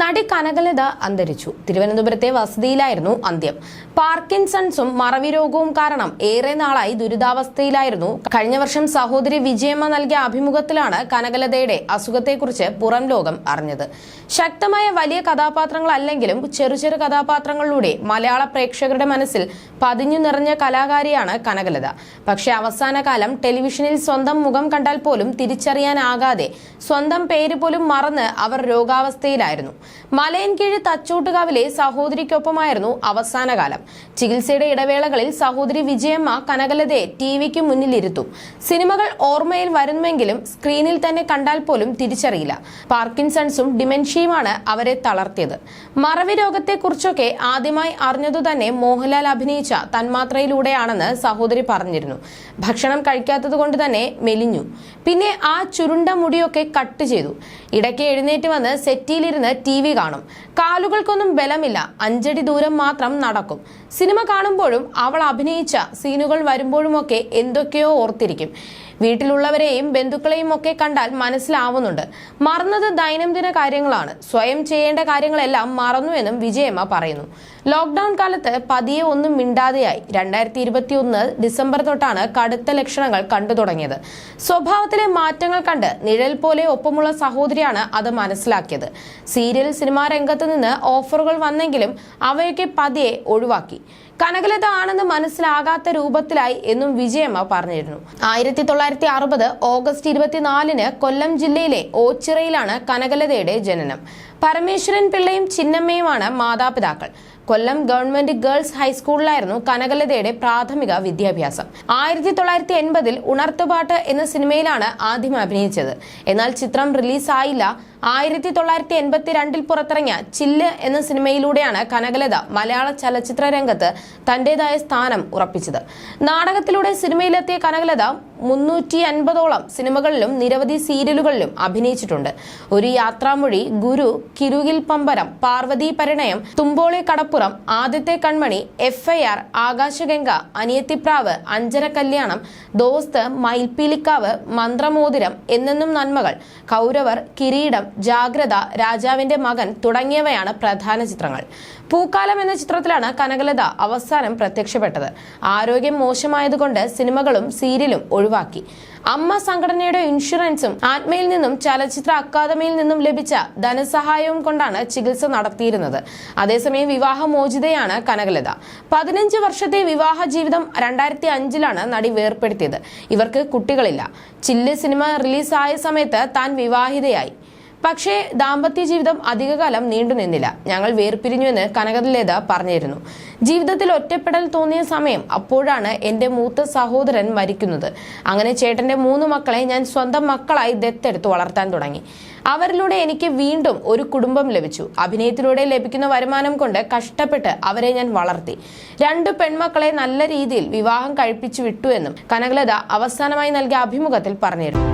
നടി കനകലത അന്തരിച്ചു. തിരുവനന്തപുരത്തെ വസതിയിലായിരുന്നു അന്ത്യം. പാർക്കിൻസൺസും മറവി രോഗവും കാരണം ഏറെ നാളായി ദുരിതാവസ്ഥയിലായിരുന്നു. കഴിഞ്ഞ വർഷം സഹോദരി വിജയമ്മ നൽകിയ അഭിമുഖത്തിലാണ് കനകലതയുടെ അസുഖത്തെക്കുറിച്ച് പുറം ലോകം അറിഞ്ഞത്. ശക്തമായ വലിയ കഥാപാത്രങ്ങളല്ലെങ്കിലും ചെറു ചെറു കഥാപാത്രങ്ങളിലൂടെ മലയാള പ്രേക്ഷകരുടെ മനസ്സിൽ പതിഞ്ഞു നിറഞ്ഞ കലാകാരിയാണ് കനകലത. പക്ഷെ അവസാന കാലം ടെലിവിഷനിൽ സ്വന്തം മുഖം കണ്ടാൽ പോലും തിരിച്ചറിയാനാകാതെ സ്വന്തം പേര് പോലും മറന്ന് അവർ രോഗാവസ്ഥയിലായിരുന്നു. മലയൻകീഴ് തച്ചോട്ടുകാവിലെ സഹോദരിക്കൊപ്പമായിരുന്നു അവസാന കാലം ചികിത്സയുടെ ഇടവേളകളിൽ സഹോദരി വിജയമ്മ കനകലതയെ ടി വിക്ക് മുന്നിലിരുത്തും. സിനിമകൾ ഓർമ്മയിൽ വരുമെങ്കിലും സ്ക്രീനിൽ തന്നെ കണ്ടാൽ പോലും തിരിച്ചറിയില്ല. പാർക്കിൻസൺസും ഡിമെൻഷ്യയുമാണ് അവരെ തളർത്തിയത്. മറവി രോഗത്തെക്കുറിച്ചൊക്കെ ആദ്യമായി അറിഞ്ഞതു തന്നെ മോഹൻലാൽ അഭിനയിച്ച തന്മാത്രയിലൂടെയാണെന്ന് സഹോദരി പറഞ്ഞിരുന്നു. ഭക്ഷണം കഴിക്കാത്തത് കൊണ്ട് തന്നെ മെലിഞ്ഞു. പിന്നെ ആ ചുരുണ്ട മുടിയൊക്കെ കട്ട് ചെയ്തു. ഇടയ്ക്ക് എഴുന്നേറ്റ് വന്ന് സെറ്റിയിലിരുന്ന് ടി വി കാണും. കാലുകൾക്കൊന്നും ബലമില്ല. അഞ്ചടി ദൂരം മാത്രം നടക്കും. സിനിമ കാണുമ്പോഴും അവൾ അഭിനയിച്ച സീനുകൾ വരുമ്പോഴുമൊക്കെ എന്തൊക്കെയോ ഓർത്തിരിക്കും. വീട്ടിലുള്ളവരെയും ബന്ധുക്കളെയും ഒക്കെ കണ്ടാൽ മനസ്സിലാവുന്നുണ്ട്. മറന്നത് ദൈനംദിന കാര്യങ്ങളാണ്. സ്വയം ചെയ്യേണ്ട കാര്യങ്ങളെല്ലാം മറന്നുവെന്നും വിജയമ്മ പറയുന്നു. ലോക്ക്ഡൌൺ കാലത്ത് പതിയെ ഒന്നും മിണ്ടാതെയായി. രണ്ടായിരത്തി ഇരുപത്തി ഒന്ന് ഡിസംബർ തൊട്ടാണ് കടുത്ത ലക്ഷണങ്ങൾ കണ്ടു തുടങ്ങിയത്. സ്വഭാവത്തിലെ മാറ്റങ്ങൾ കണ്ട് നിഴൽ പോലെ ഒപ്പമുള്ള സഹോദരിയാണ് അത് മനസ്സിലാക്കിയത്. സീരിയൽ സിനിമാ രംഗത്ത് നിന്ന് ഓഫറുകൾ വന്നെങ്കിലും അവയൊക്കെ പതിയെ ഒഴിവാക്കി. കനകലത ആണെന്ന് മനസ്സിലാകാത്ത രൂപത്തിലായി എന്നും വിജയമ്മ പറഞ്ഞിരുന്നു. ആയിരത്തി തൊള്ളായിരത്തി അറുപത് ഓഗസ്റ്റ് ഇരുപത്തിനാലിന് കൊല്ലം ജില്ലയിലെ ഓച്ചിറയിലാണ് കനകലതയുടെ ജനനം. പരമേശ്വരൻ പിള്ളയും ചിന്നമ്മയുമാണ് മാതാപിതാക്കൾ. കൊല്ലം ഗവൺമെന്റ് ഗേൾസ് ഹൈസ്കൂളിലായിരുന്നു കനകലതയുടെ പ്രാഥമിക വിദ്യാഭ്യാസം. ആയിരത്തി തൊള്ളായിരത്തി എൺപതിൽ ഉണർത്തുപാട്ട് എന്ന സിനിമയിലാണ് ആദ്യം അഭിനയിച്ചത്. എന്നാൽ ചിത്രം റിലീസായില്ല. ആയിരത്തി തൊള്ളായിരത്തി എൺപത്തി രണ്ടിൽ പുറത്തിറങ്ങിയ ചില്ല് എന്ന സിനിമയിലൂടെയാണ് കനകലത മലയാള ചലച്ചിത്ര രംഗത്ത് തന്റേതായ സ്ഥാനം ഉറപ്പിച്ചത്. നാടകത്തിലൂടെ സിനിമയിലെത്തിയ കനകലത മുന്നൂറ്റി അൻപതോളം സിനിമകളിലും നിരവധി സീരിയലുകളിലും അഭിനയിച്ചിട്ടുണ്ട്. ഒരു യാത്രാമൊഴി ഗുരു കിരുകിൽ പമ്പരം Parvathi Parinayam Thumboli Kadappuram Aadyathe Kanmani F I R Akashaganga Aniyathipravu Anchara Kalyanam Dosth Mayilpeelikkavu മന്ത്രമോതിരം എന്നെന്നും നന്മകൾ കൗരവർ കിരീടം ജാഗ്രത രാജാവിന്റെ മകൻ തുടങ്ങിയവയാണ് പ്രധാന ചിത്രങ്ങൾ. പൂക്കാലം എന്ന ചിത്രത്തിലാണ് കനകലത അവസാനം പ്രത്യക്ഷപ്പെട്ടത്. ആരോഗ്യം മോശമായതുകൊണ്ട് സിനിമകളും സീരിയലും ഒഴിവാക്കി. അമ്മ സംഘടനയുടെ ഇൻഷുറൻസും ആത്മയിൽ നിന്നും ചലച്ചിത്ര അക്കാദമിയിൽ നിന്നും ലഭിച്ച ധനസഹായവും കൊണ്ടാണ് ചികിത്സ നടത്തിയിരുന്നത്. അതേസമയം വിവാഹമോചിതയാണ് കനകലത. പതിനഞ്ച് വർഷത്തെ വിവാഹ ജീവിതം രണ്ടായിരത്തി അഞ്ചിലാണ് നടി വേർപ്പെടുത്തിയത്. ഇവർക്ക് കുട്ടികളില്ല. ചില്ല് സിനിമ റിലീസായ സമയത്ത് താൻ വിവാഹിതയായി. പക്ഷേ ദാമ്പത്യ ജീവിതം അധികകാലം നീണ്ടുനിന്നില്ല ഞങ്ങൾ വേർപിരിഞ്ഞുവെന്ന് കനകലത പറഞ്ഞിരുന്നു. ജീവിതത്തിൽ ഒറ്റപ്പെടൽ തോന്നിയ സമയം അപ്പോഴാണ് എന്റെ മൂത്ത സഹോദരൻ മരിക്കുന്നത്. അങ്ങനെ ചേട്ടന്റെ മൂന്ന് മക്കളെ ഞാൻ സ്വന്തം മക്കളായി ദത്തെടുത്ത് വളർത്താൻ തുടങ്ങി. അവരിലൂടെ എനിക്ക് വീണ്ടും ഒരു കുടുംബം ലഭിച്ചു. അഭിനയത്തിലൂടെ ലഭിക്കുന്ന വരുമാനം കൊണ്ട് കഷ്ടപ്പെട്ട് അവരെ ഞാൻ വളർത്തി. രണ്ട് പെൺമക്കളെ നല്ല രീതിയിൽ വിവാഹം കഴിപ്പിച്ചു വിട്ടുവെന്നും കനകലത അവസാനമായി നൽകിയ അഭിമുഖത്തിൽ പറഞ്ഞിരുന്നു.